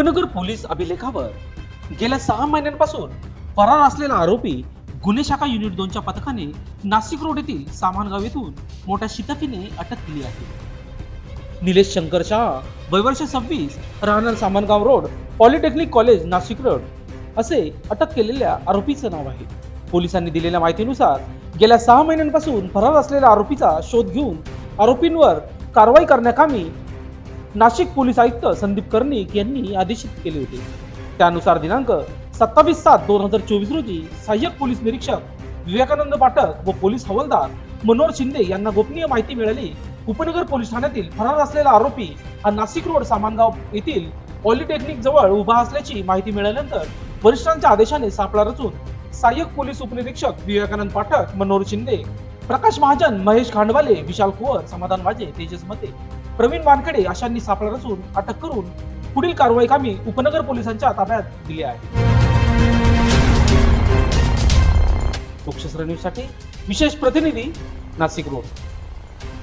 उपनगर पोलीस अभिलेखावर गेल्या सहा महिन्यांपासून फरार असलेला आरोपी गुन्हे शाखा युनिट दोनच्या पथकाने नाशिक रोड येथील सामानगाव येथून मोठ्या शितकीने अटक केली आहे. निलेश शंकर शाह वयवर्ष सव्वीस राहणार Samangaon road polytechnic college Nashik road असे अटक केलेल्या आरोपीचं नाव आहे. पोलिसांनी दिलेल्या माहितीनुसार गेल्या सहा महिन्यांपासून फरार असलेल्या आरोपीचा शोध घेऊन आरोपींवर कारवाई करण्याकामी नाशिक पोलीस आयुक्त संदीप कर्णिक यांनी आदेशित केले होते. त्यानुसार दिनांक सत्तावीस सात दोन हजार चोवीस रोजी सहाय्यक पोलीस निरीक्षक विवेकानंद पाठक व पोलीस हवालदार मनोहर शिंदे यांना गोपनीय माहिती मिळाली. उपनगर पोलीस ठाण्यातील फरार असलेला आरोपी हा नाशिक रोड सामानगाव येथील पॉलिटेक्निक जवळ उभा असल्याची माहिती मिळाल्यानंतर वरिष्ठांच्या आदेशाने सापळा रचून सहाय्यक पोलीस उपनिरीक्षक विवेकानंद पाठक मनोहर शिंदे प्रकाश महाजन महेश खांडवाले विशाल कुवर समाधान वाजे तेजस मते प्रवीण वानखडे अशांनी सापळा रचून अटक करून पुढील कारवाई कामी उपनगर पोलिसांच्या ताब्यात दिली आहे. लोकशास्त्र विशेष प्रतिनिधी नाशिक रोड.